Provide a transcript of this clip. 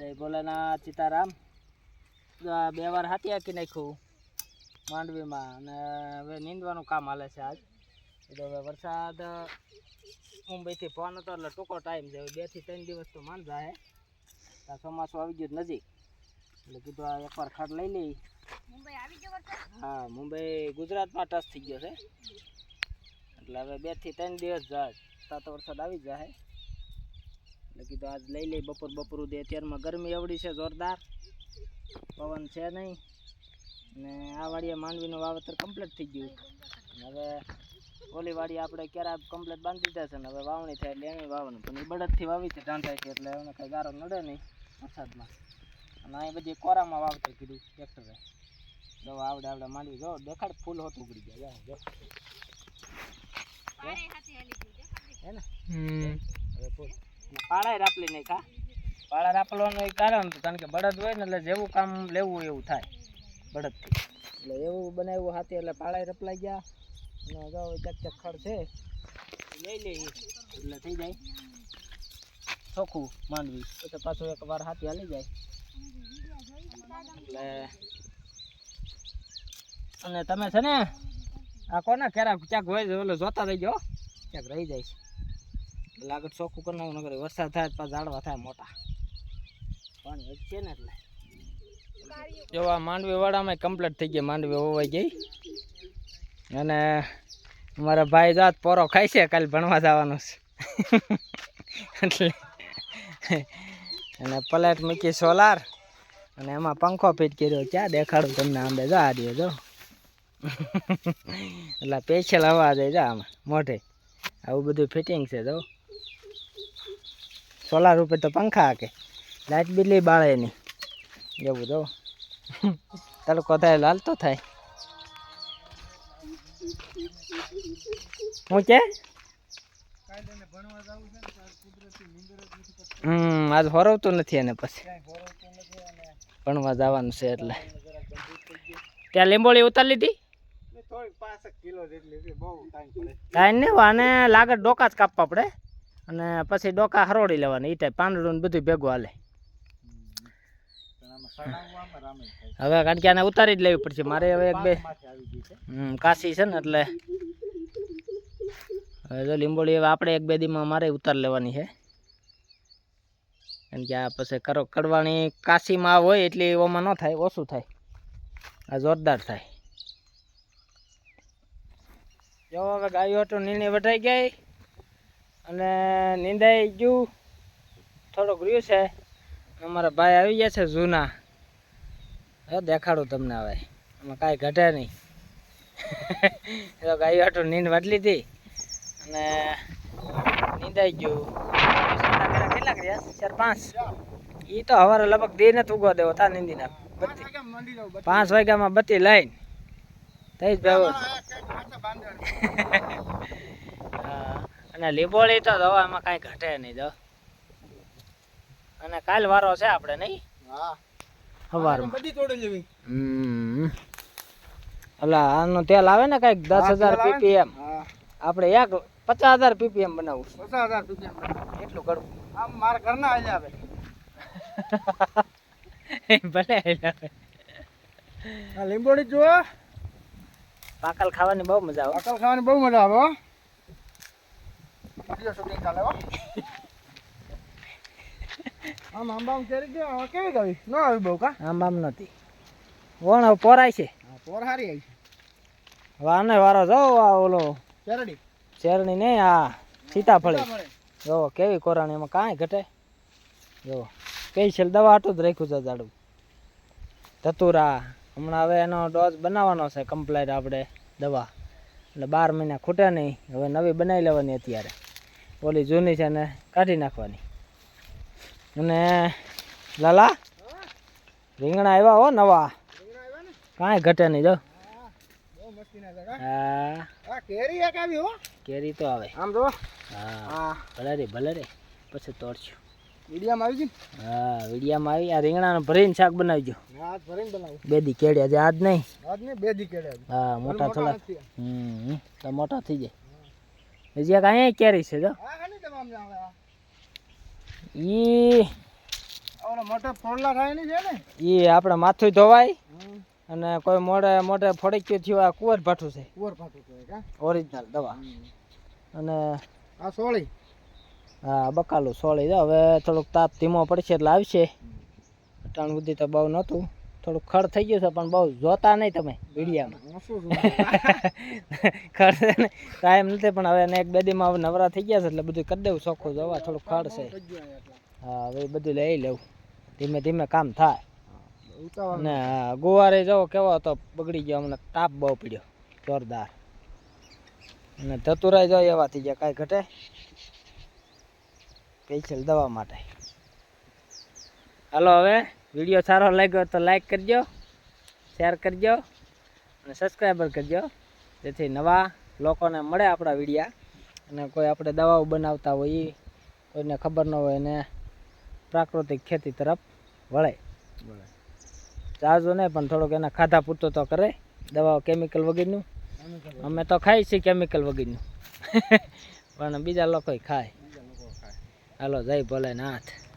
જય ભોલેનાથ સીતારામ. આ બે વાર હાથી હાકી નાખ્યું માંડવીમાં અને હવે નીંદવાનું કામ હાલે છે આજ. એ તો હવે વરસાદ મુંબઈથી ફોન હતો એટલે ટૂંકો ટાઈમ છે. હવે બેથી ત્રણ દિવસ તો માંડ જાય આ ચોમાસું આવી ગયું નજીક. એટલે કીધું આ એકવાર ખાટ લઈ લઈ. હા મુંબઈ ગુજરાતમાં ટચ થઈ ગયો છે. એટલે હવે બેથી ત્રણ દિવસ જાય સાત વરસાદ આવી જાય એટલે કીધું આજ લઈ લઈ બપોર બપોર સુધી. અત્યારમાં ગરમી એવડી છે જોરદાર. પવન છે નહીં. ને આ વાડીએ માંડવીનું વાવેતર કમ્પ્લીટ થઈ ગયું. હવે ઓલી વાડી આપણે ક્યારે કમ્પ્લીટ બાંધી દીધા છે ને હવે વાવણી થાય એટલે એને વાવણું પણ એ બળદથી વાવી છે ઢાંઢાય છે એટલે એને કંઈ ગારો નડે નહીં વરસાદમાં. અને અહીં બધી કોરામાં વાવતર કીધું ટ્રેક્ટરે. દવા આવડે આવડે માંડવી જો દેખાડ ફૂલ હોતું ઉગડી જાય જો હે ને? હવે ફૂલ. પાળાય રાપલી નહીં ખા. પાળા રાપલવાનું એ કારણ કારણ કે બળદ હોય ને એટલે જેવું કામ લેવું હોય એવું થાય. બળદથી. એટલે એવું બનાવ્યું હાથે એટલે પાળાય રપલાઈ ગયા. અને અગાઉ એક ચક ખડ છે. લઈ લઈ એટલે થઈ જાય. ચોખ્ખું માંડવી. એટલે પાછું એક વાર હાથે હાલી જાય. એટલે અને તમે છે ને આ કોના કેરા ક્યાંક હોય ઓલો જોતા રહી જાઓ ક્યાંક રહી જાય એટલે આગળ ચોખ્ખું કરી નાખવું નકર વરસાદ થાય પાછા ઝાડવા થાય મોટા. પણ છે ને એટલે. જો આ માંડવી વાડામાં કમ્પ્લીટ થઈ ગઈ માંડવી હોવાઈ ગઈ. અને મારા ભાઈ જાત પોરો ખાય છે, કાલે ભણવા જવાનો છે. એટલે અને પ્લેટ મૂકી સોલાર, અને એમાં પંખો ફિટ કર્યો, ક્યાં દેખાડું તમને આંબે? જો આ દે જો. એટલે પેશિયલ હવા જાય જા આમાં, મોઢે. આવું બધું ફિટિંગ છે, જો. સોલાર ઉપર તો પંખા હાકે. લાઇટ બિલી બાળે નહીં. એવું જો તડકો થાય લાલ તો થાય. હું કે? હમ આજ હરવતું નથી એને પછી. ભણવા જવાનું છે એટલે. ત્યાં લીંબોળી ઉતારી લીધી? કાંઈ નહીં વાને લાગે ડોકા જ કાપવા પડે. અને પછી ડોકા હરોડી લેવાની એ ટાઈપ પાંદડું બધું ભેગું હાલે. હવે કારણ કે આને ઉતારી જ લેવી પડશે, મારે હવે એક બે કાશી છે ને એટલે હવે જો લીંબોળી હવે આપણે એક બે દીમાં મારે ઉતાર લેવાની છે. કારણ કે આ પછી કરો કડવાની કાશીમાં હોય એટલે ઓમાં ન થાય, ઓછું થાય. આ જોરદાર થાય. જો હવે ગાયો તો નીણી વટાઈ ગઈ. અને નિંદાઈ ગયું થોડુંક રહ્યું છે અમારા ભાઈ આવી ગયા છે જૂના હવે દેખાડું તમને હવે એમાં કાંઈ ઘટે નહીં તો ગાયું હાટું નીંદ વાટલી હતી અને નીંદાઈ ગયું કેટલાક રહ્યા ચાર પાંચ એ તો હવારે લગભગ દે નથી ઉગવા દેવો તા નીંદી બત્તી પાંચ વાગ્યામાં બત્તી લઈને થઈ જ હા અને લીંબોળી તો દવા એમાં કાંઈ ઘટે નહીં દો. અને કાલ વારો છે આપણે નહીં? સવારમાં બધી તોડી લેવી હમ. અલા આનું તેલ આવે ને કાંઈક દસ હજાર પીપીએમ. હા. આપણે એક પચાસ હજાર પીપીએમ બનાવવું પચાસ હજાર એટલું કરવું આમ મારા ઘરના આવી. આવે. ભલે લીંબોડી જો પાકલ ખાવાની બહુ મજા આવે. પાકલ ખાવાની બહુ મજા આવે હો. વીડિયો શૂટિંગ ચાલે હો. આમ આંબામ કેરી જો હવે કેવી ગવી? ન આવી બહુ કા? આમ આમ નથી. વણ પોરાય છે. હા પોર હારી આવી હવે આને વારો જો આ ઓલો શેરડી? નહીં આ સીતાફળી. જો કેવી કોરાણી એમાં કાંઈ ઘટે? જો સ્પેશિયલ દવા હતું જ રાખ્યું છે ઝાડું ધતુરા હમણાં હવે એનો ડોઝ બનાવવાનો છે કમ્પ્લેટ આપણે દવા. એટલે બાર મહિના ખૂટે નહીં હવે નવી બનાવી લેવાની અત્યારે. ઓલી જૂની છે ને કાઢી નાખવાની. અને લાલા રીંગણા આવ્યા હો નવા. કાંઈ ઘટે નહીં જો. હા. કેરી એક આવી હો કેરી તો આવે. આમ જો. હા. ભલે રે ભલે રે. પછી તોડશું. વિડીયામાં આવી ગઈ હા વિડિયામાં આવી. આ રીંગણાનું ભરીને શાક બનાવજો. ને હાથ ભરીને બનાવું. બે દી કેળ્યા છે આજ નહીં. આજ નહીં બે દી હા મોટા થોડા. હમ તો મોટા થઈ જાય. હજી કાંઈ કેરી છે જો. હા ખાલી આ ઈ ઓલો મોટા ફોડલા થાય ને છે ને? એ આપણે માથું ધોવાય અને કોઈ મોઢે મોઢે ફોડક્યું થયું આ કુંવર ભાઠું છે. કુંવર ભાઠું છે કા? ઓરિજિનલ દવા. અને આ સોળી? હા બકાલું સોળી હવે થોડુંક તાપ ધીમો પડશે એટલે આવશે. અટાણ સુધી તો બહુ નહોતું. થોડુંક ખડ થઈ ગયું છે પણ બહુ જોતા નહીં તમે વિડીયામાં. ખડ છે ને ટાઈમ નથી પણ હવે એક બે દીમાં નવરા થઈ ગયા છે એટલે બધું કરી દેવું ચોખ્ખું જોવા થોડું ખડ છે. હા હવે બધું લઈ લેવું. ધીમે ધીમે કામ થાય. ને હા, ગુવારે જવો કેવો હતો બગડી ગયો અમને તાપ બહુ પડ્યો જોરદાર. અને ધતુરાય જાય એવા થઈ ગયા કાંઈ ઘટે સ્પેશિયલ દવા માટે. હાલો હવે. વીડિયો સારો લાગ્યો તો લાઈક કરજો શેર કરજો અને સબસ્ક્રાઈબર કરજો. જેથી નવા લોકોને મળે આપણા વિડીયા. અને કોઈ આપણે દવાઓ બનાવતા હોઈએ કોઈને ખબર ન હોય એને પ્રાકૃતિક ખેતી તરફ વળે. ચાર્જો નહીં પણ થોડોક એના ખાધા પૂરતો તો કરે. દવાઓ કેમિકલ વગેરેનું. અમે તો ખાઈ છીએ કેમિકલ વગેરેનું. પણ બીજા લોકો ખાય. હાલો જય ભોલેનાથ.